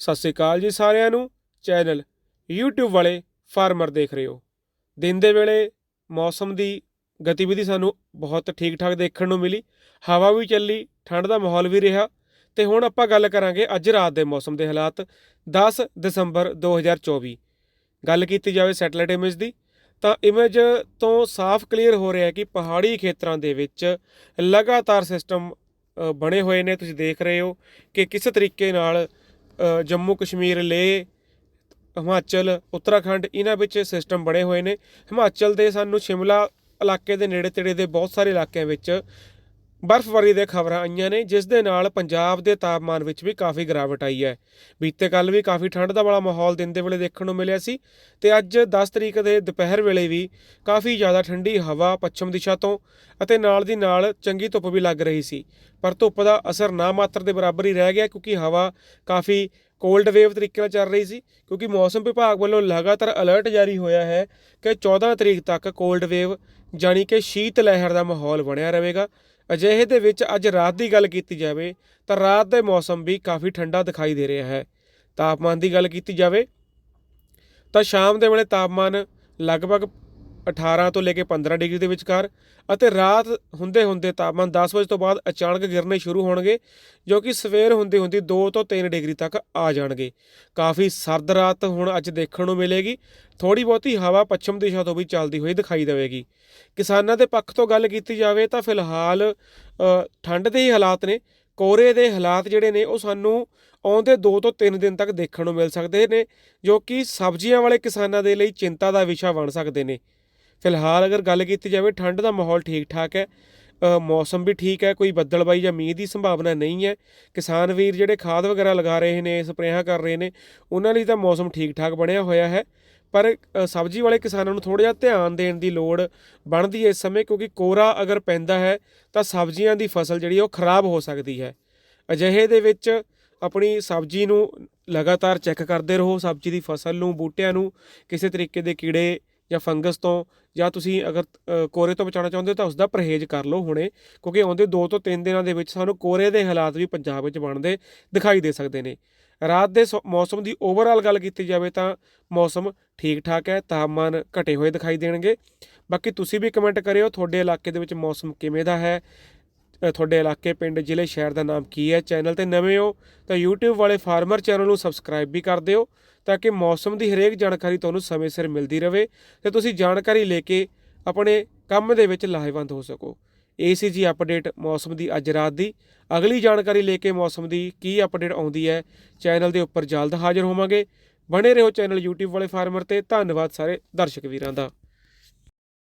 ਸਤਿ ਸ੍ਰੀ ਅਕਾਲ ਜੀ ਸਾਰਿਆਂ ਨੂੰ। ਚੈਨਲ YouTube ਵਾਲੇ ਫਾਰਮਰ ਦੇਖ ਰਹੇ ਹੋ। ਦਿਨ ਦੇ ਵੇਲੇ ਮੌਸਮ ਦੀ ਗਤੀਵਿਧੀ ਸਾਨੂੰ ਬਹੁਤ ਠੀਕ ਠਾਕ ਦੇਖਣ ਨੂੰ ਮਿਲੀ। ਹਵਾ ਵੀ ਚੱਲੀ, ਠੰਡ ਦਾ ਮਾਹੌਲ ਵੀ ਰਿਹਾ। ਤੇ ਹੁਣ ਆਪਾਂ ਗੱਲ ਕਰਾਂਗੇ ਅੱਜ ਰਾਤ ਦੇ ਮੌਸਮ ਦੇ ਹਾਲਾਤ 10 ਦਸੰਬਰ 2024 ਗੱਲ ਕੀਤੀ ਜਾਵੇ ਸੈਟਲਾਈਟ ਇਮੇਜ ਦੀ, ਤਾਂ ਇਮੇਜ ਤੋਂ ਸਾਫ਼ ਕਲੀਅਰ ਹੋ ਰਿਹਾ ਹੈ ਕਿ ਪਹਾੜੀ ਖੇਤਰਾਂ ਦੇ ਵਿੱਚ ਲਗਾਤਾਰ ਸਿਸਟਮ ਬਣੇ ਹੋਏ ਨੇ। ਤੁਸੀਂ ਦੇਖ ਰਹੇ ਹੋ ਕਿ ਕਿਸ ਤਰੀਕੇ ਨਾਲ ਜੰਮੂ ਕਸ਼ਮੀਰ ਲੇਹ ਹਿਮਾਚਲ, ਉੱਤਰਾਖੰਡ, ਇਹਨਾਂ ਵਿੱਚ ਸਿਸਟਮ ਬਣੇ ਹੋਏ ਨੇ। ਹਿਮਾਚਲ ਦੇ ਸਾਨੂੰ ਸ਼ਿਮਲਾ ਇਲਾਕੇ ਦੇ ਨੇੜੇ ਤੇੜੇ ਦੇ ਬਹੁਤ ਸਾਰੇ ਇਲਾਕਿਆਂ ਵਿੱਚ ਬਰਫ਼ਬਾਰੀ ਦੇ ਖਬਰਾਂ ਆਈਆਂ ਨੇ, ਜਿਸ ਦੇ ਨਾਲ ਪੰਜਾਬ ਦੇ ਤਾਪਮਾਨ ਵਿੱਚ ਵੀ ਕਾਫੀ ਗਿਰਾਵਟ ਆਈ ਹੈ। ਬੀਤੇ ਕੱਲ ਵੀ ਕਾਫੀ ਠੰਡ ਦਾ ਵਾਲਾ ਮਾਹੌਲ ਦਿਨ ਦੇ ਵੇਲੇ ਦੇਖਣ ਨੂੰ ਮਿਲਿਆ ਸੀ ਤੇ ਅੱਜ 10 ਤਰੀਕ ਦੇ ਦੁਪਹਿਰ ਵੇਲੇ ਵੀ ਕਾਫੀ ਜ਼ਿਆਦਾ ਠੰਡੀ ਹਵਾ ਪੱਛਮ ਦਿਸ਼ਾ ਤੋਂ ਅਤੇ ਨਾਲ ਦੀ ਨਾਲ ਚੰਗੀ ਧੁੱਪ ਵੀ ਲੱਗ ਰਹੀ ਸੀ। ਪਰ ਧੁੱਪ ਦਾ ਅਸਰ ਨਾ ਮਾਤਰ ਦੇ ਬਰਾਬਰ ਹੀ ਰਹਿ ਗਿਆ ਕਿਉਂਕਿ ਹਵਾ ਕਾਫੀ ਕੋਲਡ ਵੇਵ ਤਰੀਕੇ ਨਾਲ ਚੱਲ ਰਹੀ ਸੀ, ਕਿਉਂਕਿ ਮੌਸਮ ਵਿਭਾਗ ਵੱਲੋਂ ਲਗਾਤਾਰ ਅਲਰਟ ਜਾਰੀ ਹੋਇਆ ਹੈ ਕਿ 14 ਤਰੀਕ ਤੱਕ ਕੋਲਡ ਵੇਵ ਜਾਣੀ ਕਿ ਸ਼ੀਤ ਲਹਿਰ ਦਾ ਮਾਹੌਲ ਬਣਿਆ ਰਹੇਗਾ। ਅਜਿਹੇ ਦੇ ਵਿੱਚ ਅੱਜ ਰਾਤ ਦੀ ਗੱਲ ਕੀਤੀ ਜਾਵੇ ਤਾਂ ਰਾਤ ਦੇ ਮੌਸਮ ਵੀ ਕਾਫੀ ਠੰਡਾ ਦਿਖਾਈ ਦੇ ਰਿਹਾ ਹੈ। ਤਾਪਮਾਨ ਦੀ ਗੱਲ ਕੀਤੀ ਜਾਵੇ ਤਾਂ ਸ਼ਾਮ ਦੇ ਵੇਲੇ ਤਾਪਮਾਨ ਲਗਭਗ 18 ਤੋਂ ਲੈ ਕੇ 15 ਡਿਗਰੀ ਦੇ ਵਿਚਕਾਰ ਅਤੇ ਰਾਤ ਹੁੰਦੇ ਹੁੰਦੇ ਤਾਪਮਾਨ 10 ਵਜੇ ਤੋਂ ਬਾਅਦ ਅਚਾਨਕ ਗਿਰਨੇ ਸ਼ੁਰੂ ਹੋਣਗੇ, ਜੋ ਕਿ ਸਵੇਰ ਹੁੰਦੀ ਹੁੰਦੀ 2 ਤੋਂ 3 ਡਿਗਰੀ ਤੱਕ ਆ ਜਾਣਗੇ। ਕਾਫੀ ਸਰਦ ਰਾਤ ਹੁਣ ਅੱਜ ਦੇਖਣ ਨੂੰ ਮਿਲੇਗੀ। ਥੋੜੀ ਬਹੁਤੀ ਹਵਾ ਪੱਛਮ ਦਿਸ਼ਾ ਤੋਂ ਵੀ ਚੱਲਦੀ ਹੋਈ ਦਿਖਾਈ ਦੇਵੇਗੀ। ਕਿਸਾਨਾਂ ਦੇ ਪੱਖ ਤੋਂ ਗੱਲ ਕੀਤੀ ਜਾਵੇ ਤਾਂ ਫਿਲਹਾਲ ਠੰਡ ਦੇ ਹੀ ਹਾਲਾਤ ਨੇ। ਕੋਰੇ ਦੇ ਹਾਲਾਤ ਜਿਹੜੇ ਨੇ ਉਹ ਸਾਨੂੰ ਆਉਂਦੇ 2 ਤੋਂ 3 ਦਿਨ ਤੱਕ ਦੇਖਣ ਨੂੰ ਮਿਲ ਸਕਦੇ ਨੇ, ਜੋ ਕਿ ਸਬਜ਼ੀਆਂ ਵਾਲੇ ਕਿਸਾਨਾਂ ਦੇ ਲਈ ਚਿੰਤਾ ਦਾ ਵਿਸ਼ਾ ਬਣ ਸਕਦੇ ਨੇ। ਫਿਲਹਾਲ ਅਗਰ ਗੱਲ ਕੀਤੀ ਜਾਵੇ, ਠੰਡ ਦਾ ਮਾਹੌਲ ਠੀਕ ਠਾਕ ਹੈ ਮੌਸਮ ਵੀ ਠੀਕ ਹੈ, ਕੋਈ ਬੱਦਲਬਾਈ ਜਾਂ ਮੀਂਹ ਦੀ ਸੰਭਾਵਨਾ ਨਹੀਂ ਹੈ। ਕਿਸਾਨ ਵੀਰ ਜਿਹੜੇ ਖਾਦ ਵਗੈਰਾ ਲਗਾ ਰਹੇ ਨੇ, ਸਪਰੇਹਾਂ ਕਰ ਰਹੇ ਨੇ, ਉਹਨਾਂ ਲਈ ਤਾਂ ਮੌਸਮ ਠੀਕ ਠਾਕ ਬਣਿਆ ਹੋਇਆ ਹੈ। ਪਰ ਸਬਜ਼ੀ ਵਾਲੇ ਕਿਸਾਨਾਂ ਨੂੰ ਥੋੜ੍ਹਾ ਜਿਹਾ ਧਿਆਨ ਦੇਣ ਦੀ ਲੋੜ ਬਣਦੀ ਹੈ ਇਸ ਸਮੇਂ, ਕਿਉਂਕਿ ਕੋਰਾ ਅਗਰ ਪੈਂਦਾ ਹੈ, ਤਾਂ ਸਬਜ਼ੀਆਂ ਦੀ ਫਸਲ ਜਿਹੜੀ ਉਹ ਖਰਾਬ ਹੋ ਸਕਦੀ ਹੈ। ਅਜਿਹੇ ਦੇ ਵਿੱਚ ਆਪਣੀ ਸਬਜ਼ੀ ਨੂੰ ਲਗਾਤਾਰ ਚੈੱਕ ਕਰਦੇ ਰਹੋ, ਸਬਜ਼ੀ ਦੀ ਫਸਲ ਨੂੰ, ਬੂਟਿਆਂ ਨੂੰ, ਕਿਸੇ ਤਰੀਕੇ ਦੇ ਕੀੜੇ ਜਾਂ ਫੰਗਸ ਤੋਂ ਜਾਂ ਤੁਸੀਂ ਅਗਰ ਅ, ਕੋਰੇ ਤੋਂ ਬਚਾਉਣਾ ਚਾਹੁੰਦੇ ਹੋ ਤਾਂ ਉਸ ਦਾ ਪਰਹੇਜ਼ ਕਰ ਲਓ ਹੁਣੇ ਕਿਉਂਕਿ ਆਉਂਦੇ 2 ਤੋਂ 3 ਦਿਨਾਂ ਦੇ ਵਿੱਚ ਸਾਨੂੰ ਕੋਰੇ ਦੇ ਹਾਲਾਤ ਵੀ ਪੰਜਾਬ ਵਿੱਚ ਬਣਦੇ ਦਿਖਾਈ ਦੇ ਸਕਦੇ ਨੇ। ਰਾਤ ਦੇ ਸੌ- ਮੌਸਮ ਦੀ ਓਵਰਆਲ ਗੱਲ ਕੀਤੀ ਜਾਵੇ ਤਾਂ ਮੌਸਮ ਠੀਕ ਠਾਕ ਹੈ ਤਾਪਮਾਨ ਘਟੇ ਹੋਏ ਦਿਖਾਈ ਦੇਣਗੇ। ਬਾਕੀ ਤੁਸੀਂ ਵੀ ਕਮੈਂਟ ਕਰਿਓ ਤੁਹਾਡੇ ਇਲਾਕੇ ਦੇ ਵਿੱਚ ਮੌਸਮ ਕਿਵੇਂ ਦਾ ਹੈ ਤੁਹਾਡੇ ਇਲਾਕੇ ਪਿੰਡ, ਜ਼ਿਲ੍ਹੇ, ਸ਼ਹਿਰ ਦਾ ਨਾਮ ਕੀ ਹੈ? ਚੈਨਲ ਤੇ ਨਵੇਂ ਹੋ ਤਾਂ YouTube ਵਾਲੇ ਫਾਰਮਰ ਚੈਨਲ ਨੂੰ ਸਬਸਕ੍ਰਾਈਬ ਵੀ ਕਰ ਦਿਓ ਤਾਂ ਕਿ ਮੌਸਮ ਦੀ ਹਰੇਕ ਜਾਣਕਾਰੀ ਤੁਹਾਨੂੰ ਸਮੇਂ ਸਿਰ ਮਿਲਦੀ ਰਹੇ ਤੇ ਤੁਸੀਂ ਜਾਣਕਾਰੀ ਲੈ ਕੇ ਆਪਣੇ ਕੰਮ ਦੇ ਵਿੱਚ ਲਾਹੇਵੰਦ ਹੋ ਸਕੋ। ਇਹ ਸੀ ਜੀ ਅਪਡੇਟ ਮੌਸਮ ਦੀ ਅੱਜ ਰਾਤ ਦੀ। ਅਗਲੀ ਜਾਣਕਾਰੀ ਲੈ ਕੇ ਮੌਸਮ ਦੀ ਕੀ ਅਪਡੇਟ ਆਉਂਦੀ ਹੈ, ਚੈਨਲ ਦੇ ਉੱਪਰ ਜਲਦ ਹਾਜ਼ਰ ਹੋਵਾਂਗੇ। ਬਣੇ ਰਹੋ ਚੈਨਲ YouTube ਵਾਲੇ ਫਾਰਮਰ ਤੇ। ਧੰਨਵਾਦ ਸਾਰੇ ਦਰਸ਼ਕ ਵੀਰਾਂ ਦਾ।